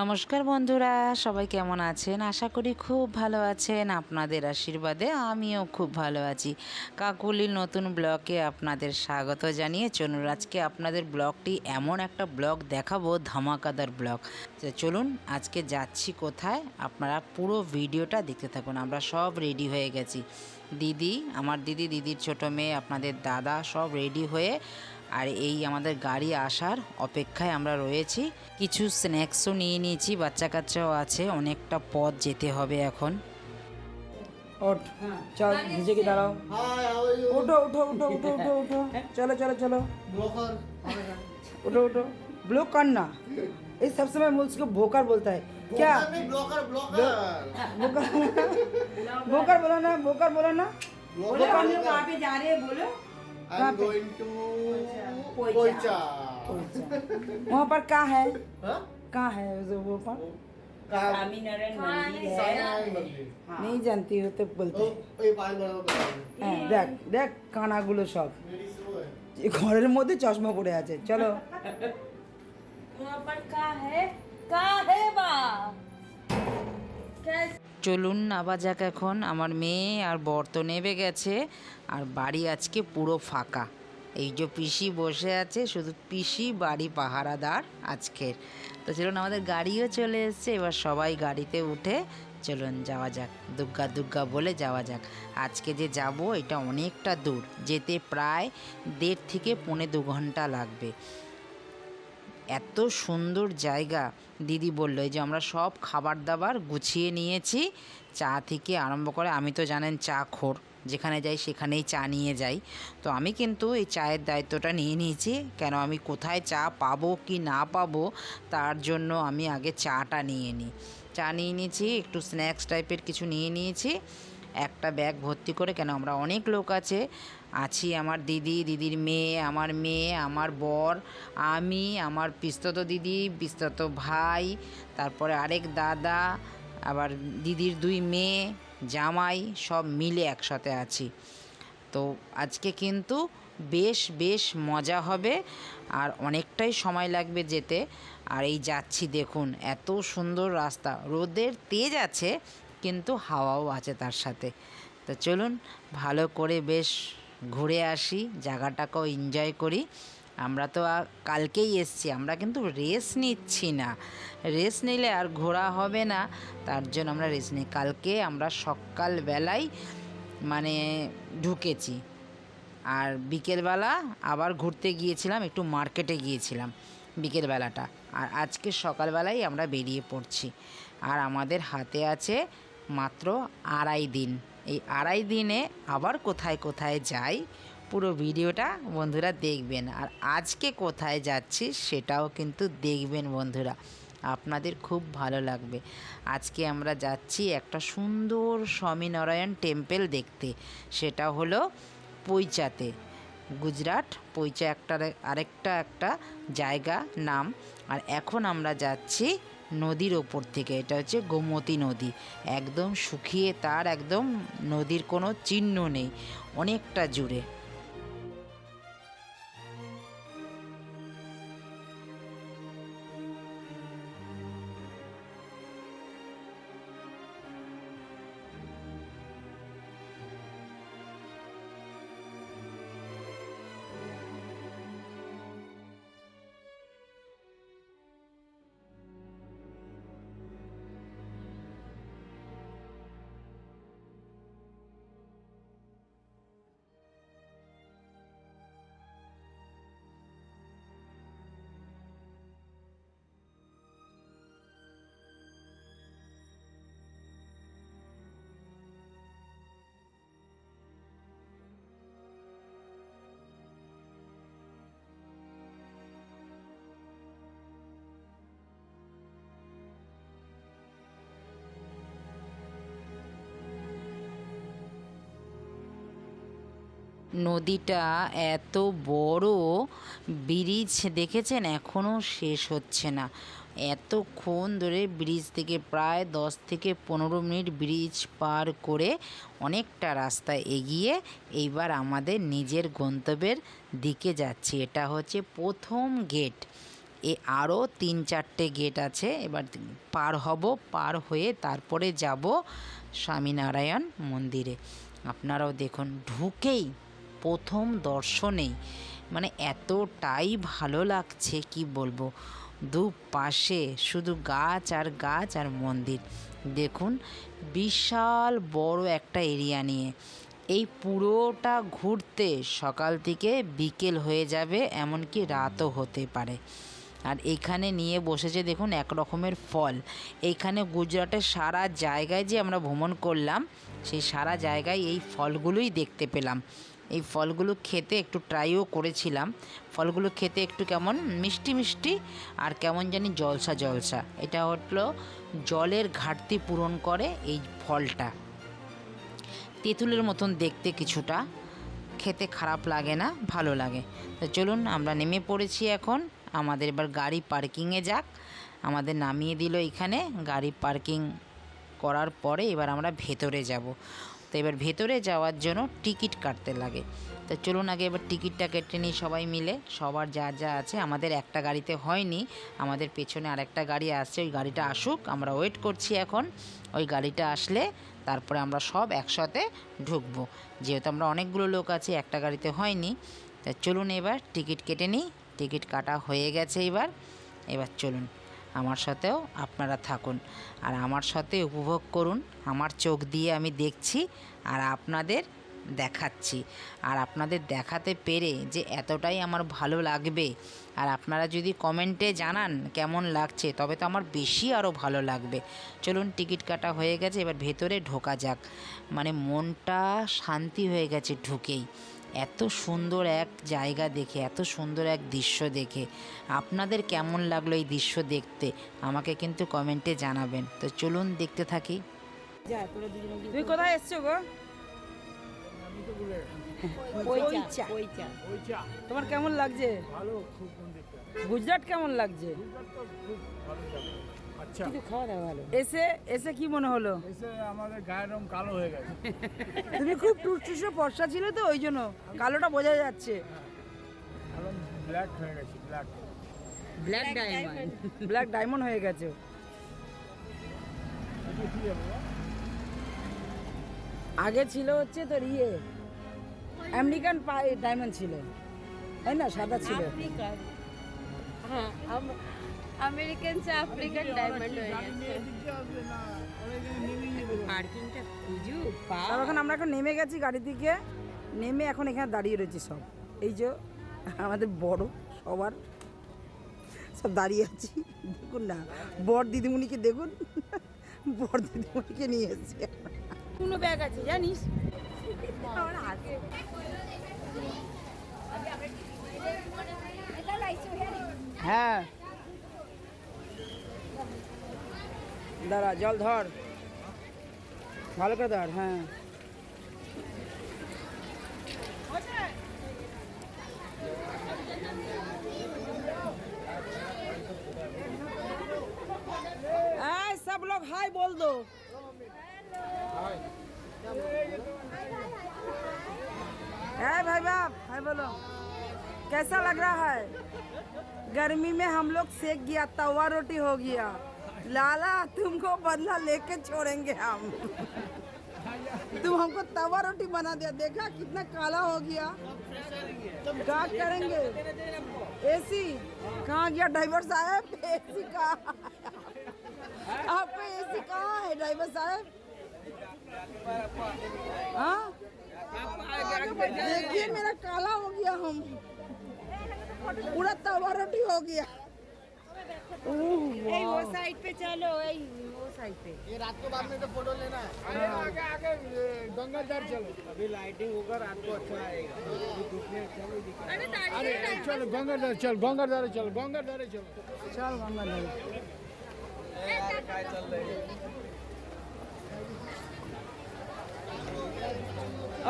নমস্কার বন্ধুরা, সবাই কেমন আছেন? আশা করি খুব ভালো আছেন। আপনাদের আশীর্বাদে আমিও খুব ভালো আছি। কাকুলির নতুন ব্লগে আপনাদের স্বাগত জানিয়ে চলুন, আজকে আপনাদের ব্লগটি এমন একটা ব্লগ দেখাবো, ধামাকাদার ব্লগ। চলুন, আজকে যাচ্ছি কোথায়? আপনারা পুরো ভিডিওটা দেখতে থাকুন, আমরা সব রেডি হয়ে গেছি। দিদি, আমার দিদি, দিদির ছোট মেয়ে, আপনাদের দাদা সব রেডি হয়ে আর এই আমাদের গাড়ি আসার অপেক্ষায় আমরা রয়েছি। কিছু স্ন্যাক্সও নিয়ে নিয়েছি বাচ্চা কাচ্চাও আছে অনেকটা পথ যেতে হবে এখন। বোকার চল না বোকার দাঁড়াও। ওঠো ওঠো ওঠো চলো চলো চলো। ওঠো না। এই সবসময় মুসকে ভোকার বলতে হয়। I am going to Poicha वहाँ पर कहाँ है हाँ कहाँ है वो वो पर कहाँ स्वामीनारायण मंदिर साईनारायण मंदिर नहीं जानती हो तो बोलते ओ हैं এই পাঁচ বড় কথা হ্যাঁ দেখ দেখ কানাগুলো সব মেরি স্লো है এই ঘরের মধ্যে চশমা পড়ে আছে চলো वहाँ पर कहाँ है कहाँ है बा कैसे চলুন নাবা যাক এখন। আমার মেয়ে আর বর তো নেবে গেছে। আর বাড়ি আজকে পুরো ফাঁকা। এই যে পিসি বসে আছে, শুধু পিসি, বাড়ি পাহারাদার, আজকের। তো চলুন, আমাদের গাড়িও চলে এসছে। এবার সবাই গাড়িতে উঠে চলুন যাওয়া যাক। দুর্গা দুর্গা বলে যাওয়া যাক। আজকে যে যাব, এটা অনেকটা দূর। যেতে প্রায় দেড় থেকে পৌনে দু ঘণ্টা লাগবে। এত সুন্দর জায়গা। দিদি বলল যে আমরা সব খাবার দাবার গুছিয়ে নিয়েছি, চা থেকে আরম্ভ করে আমি তো জানেন চা খোর, যেখানে যাই সেখানেই চা নিয়ে যাই। তো আমি কিন্তু এই চায়ের দায়িত্বটা নিয়ে নিয়েছি, কেন আমি কোথায় চা পাবো কি না পাবো, তার জন্য আমি আগে চাটা নিয়ে নিই। চা নিয়ে নিয়েছি, একটু স্ন্যাক্স টাইপের কিছু নিয়ে নিয়েছি, একটা ব্যাগ ভর্তি করে, কেন আমরা অনেক লোক আছে আছি আমার দিদি, দিদির মেয়ে, আমার মেয়ে, আমার বর, আমি, আমার পিস্তত দিদি, পিস্তত ভাই, তারপরে আরেক দাদা, আবার দিদির দুই মেয়ে, জামাই, সব মিলে একসাথে আছি। তো আজকে কিন্তু বেশ বেশ মজা হবে আর অনেকটাই সময় লাগবে যেতে। আর এই যাচ্ছি দেখুন, এত সুন্দর রাস্তা। রোদের তেজ আছে, কিন্তু হাওয়াও আছে তার সাথে। তো চলুন, ভালো করে বেশ ঘুরে আসি, জায়গাটাকেও এনজয় করি। আমরা তো কালকেই এসছি, আমরা কিন্তু রেস্ট নিচ্ছি না। রেস্ট নিলে আর ঘোরা হবে না, তার জন্য আমরা রেস্ট নিই। কালকে আমরা সকালবেলায় মানে ঢুকেছি। আর বিকেলবেলা আবার ঘুরতে গিয়েছিলাম, একটু মার্কেটে গিয়েছিলাম বিকেলবেলাটা। আর আজকে সকালবেলায় আমরা বেরিয়ে পড়ছি। আর আমাদের হাতে আছে মাত্র আড়াই দিন। এই আড়াই দিনে আবার কোথায় কোথায় যাই, পুরো ভিডিওটা বন্ধুরা দেখবেন। আর আজকে কোথায় যাচ্ছি সেটাও কিন্তু দেখবেন বন্ধুরা। আপনাদের খুব ভালো লাগবে। আজকে আমরা যাচ্ছি একটা সুন্দর স্বামীনারায়ণ টেম্পেল দেখতে। সেটা হলো পৈচাতে। গুজরাট, পৈচা একটা আরেকটা একটা জায়গা নাম। আর এখন আমরা যাচ্ছি নদীর ওপর থেকে। এটা হচ্ছে গোমতী নদী। একদম শুকিয়ে তার একদম নদীর কোনো চিহ্ন নেই। অনেকটা জুড়ে। নদীটা এত বড়, ব্রিজ দেখেছেন? এখনও শেষ হচ্ছে না। এতক্ষণ ধরে ব্রিজ থেকে প্রায় দশ থেকে পনেরো মিনিট ব্রিজ পার করে অনেকটা রাস্তা এগিয়ে এইবার আমাদের নিজের গন্তব্যের দিকে যাচ্ছি। এটা হচ্ছে প্রথম গেট এ আরও তিন চারটে গেট আছে। এবার পার হব, পার হয়ে তারপরে যাব স্বামীনারায়ণ মন্দিরে। আপনারাও দেখুন, ঢুকেই প্রথম দর্শনেই। মানে এতটাই ভালো লাগছে, কি বলব? দু পাশে শুধু গাছ আর গাছ আর মন্দির। দেখুন, বিশাল বড় একটা এরিয়া নিয়ে। এই পুরোটা ঘুরতে সকাল থেকে বিকেল হয়ে যাবে, এমনকি রাতও হতে পারে। আর এখানে নিয়ে বসেছে, দেখুন, এক রকমের ফল। এইখানে গুজরাটের সারা জায়গায় যে আমরা ভ্রমণ করলাম, সেই সারা জায়গায় এই ফলগুলোই দেখতে পেলাম। এই ফলগুলো খেতে একটু ট্রাইও করেছিলাম। ফলগুলো খেতে একটু কেমন মিষ্টি মিষ্টি আর কেমন জানি জলসা জলসা। এটা হলো জলের ঘাটতি পূরণ করে এই ফলটা। তেঁতুলের মতন দেখতে কিছুটা। খেতে খারাপ লাগে না, ভালো লাগে। তো চলুন আমরা নেমে পড়েছি এখন। আমাদের এবার গাড়ি পার্কিংয়ে যাক। আমাদের নামিয়ে দিল এখানে। গাড়ি পার্কিং করার পরে এবার আমরা ভেতরে যাব। তো এবার ভেতরে যাওয়ার জন্য টিকিট কাটতে লাগে। তো চলুন আগে এবার টিকিটটা কেটে নিই সবাই মিলে। সবার যা যা আছে, আমাদের একটা গাড়িতে হয়নি, আমাদের পেছনে আরেকটা গাড়ি আসছে, ওই গাড়িটা আসুক, আমরা ওয়েট করছি এখন। ওই গাড়িটা আসলে তারপরে আমরা সব একসাথে ঢুকবো। যেহেতু আমরা অনেকগুলো লোক আছি, একটা গাড়িতে হয়নি। তা চলুন এবার টিকিট কেটে নিই, টিকিট কাটা হয়ে গেছে এবার। এবার চলুন। আমার সাথেও আপনারা থাকুন। আর আমার সাথে উপভোগ করুন, আমার চোখ দিয়ে আমি দেখছি আর আপনাদের দেখাচ্ছি। আর আপনাদের দেখাতে পেরে যে এতটাই আমার ভালো লাগবে। আর আপনারা যদি কমেন্টে জানান কেমন লাগছে, তবে তো আমার বেশি আরও ভালো লাগবে। চলুন, টিকিট কাটা হয়ে গেছে, এবার ভেতরে ঢোকা যাক। মানে মনটা শান্তি হয়ে গেছে ঢুকেই। এত সুন্দর এক জায়গা দেখে এত সুন্দর এক দৃশ্য দেখে। আপনাদের কেমন লাগল এই দৃশ্য দেখতে? আমাকে কিন্তু কমেন্টে জানাবেন। তো চলুন দেখতে থাকি। তুমি কোথায় এসছো গো? তোমার কেমন লাগছে? ভালো খুব মন্দিরটা গুজরাট কেমন লাগছে? তো খুব ভালো যাবে আচ্ছা। কিন্তু খাওয়া দাওয়া ভালো। এসে এসে কি মনে হলো? এসে আমাদের গায়ের রং কালো হয়ে গেছে। তুমি খুব টুসটুসে ফর্সা ছিল তো ওই জন্য কালোটা বোঝা যাচ্ছে। ব্ল্যাক হয়ে গেছে black. Black diamond. Black diamond হয়ে গেছে? আগে ছিল হচ্ছে তোর ইয়ে আমেরিকান ডায়মন্ড ছিল। তাই না? সাদা ছিল। হ্যাঁ আমেরিকান চা আফ্রিকান ডায়মন্ড হয়ে গেছে। পার্কিংটা খুঁজু এখন আমরা এখন নেমে গেছি গাড়ি থেকে নেমে এখন এখানে দাঁড়িয়ে রয়েছি সব। এই যে আমাদের বড় সবার সব দাঁড়িয়ে আছি। দেখুন না বর দিদিমণিকে দেখুন। বর দিদিমণিকে নিয়ে এসেছি। কোনো ব্যাগ আছে জানিস? হ্যাঁ। দাঁড়া জল ধর ভালো করে ধর হ্যাঁ आए सब लोग हाय बोल दो है भाई बाप हाय बोलो कैसा लग रहा है गर्मी में हम लोग सेक गया तवा रोटी हो गया लाला, तुमको बदला लेके छोड़ेंगे हम। तुम हमको तवा रोटी बना दिया। देखा कितना काला हो गया। क्या करेंगे। एसी कहाँ गया? ड्राइवर साहब एसी कहाँ? आपका एसी कहाँ है? ड्राइवर साहब हाँ? देखिए, मेरा काला हो गया हम। पूरा तवा रोटी हो गया। এই ও সাইড पे चलो এই ও সাইড पे ये रात को बाद में तो फोटो लेना है अरे आगे आगे ये गंगाधर चलो अभी लाइटिंग होगा रात को अच्छा आएगा আরে अरे দাঁড়িয়ে चलो गंगाधर चल गंगाधर चल गंगाधर चलो चल गंगा नदी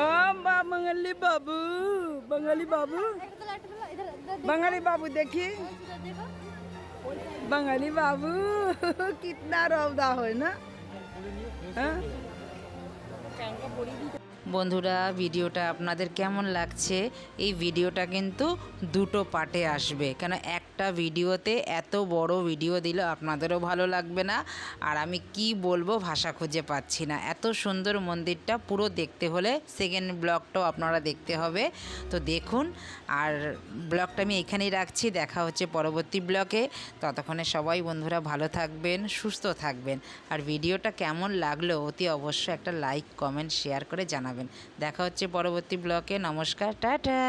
ओम बा बंगाली बाबू बंगाली बाबू बंगाली बाबू देखिए बंगाली बाबू कितना रौदा हो ना हाँ? বন্ধুরা ভিডিওটা আপনাদের কেমন লাগছে এই ভিডিওটা কিন্তু দুটো পার্টে আসবে কেন একটা ভিডিওতে এত বড় ভিডিও দিলে, আপনাদেরও ভালো লাগবে না। আর আমি কি বলব, ভাষা খুঁজে পাচ্ছি না। এত সুন্দর মন্দিরটা পুরো দেখতে হলে সেকেন্ড ব্লগটাও আপনারা দেখতে হবে। তো দেখুন, আর ব্লগটা আমি এখানেই রাখছি। দেখা হচ্ছে পরবর্তী ব্লগে ততক্ষণে সবাই বন্ধুরা ভালো থাকবেন, সুস্থ থাকবেন। আর ভিডিওটা কেমন লাগল, অতি অবশ্যই একটা লাইক কমেন্ট শেয়ার করে জানাবেন। দেখা হচ্ছে পরবর্তী ব্লকে নমস্কার, টাটা!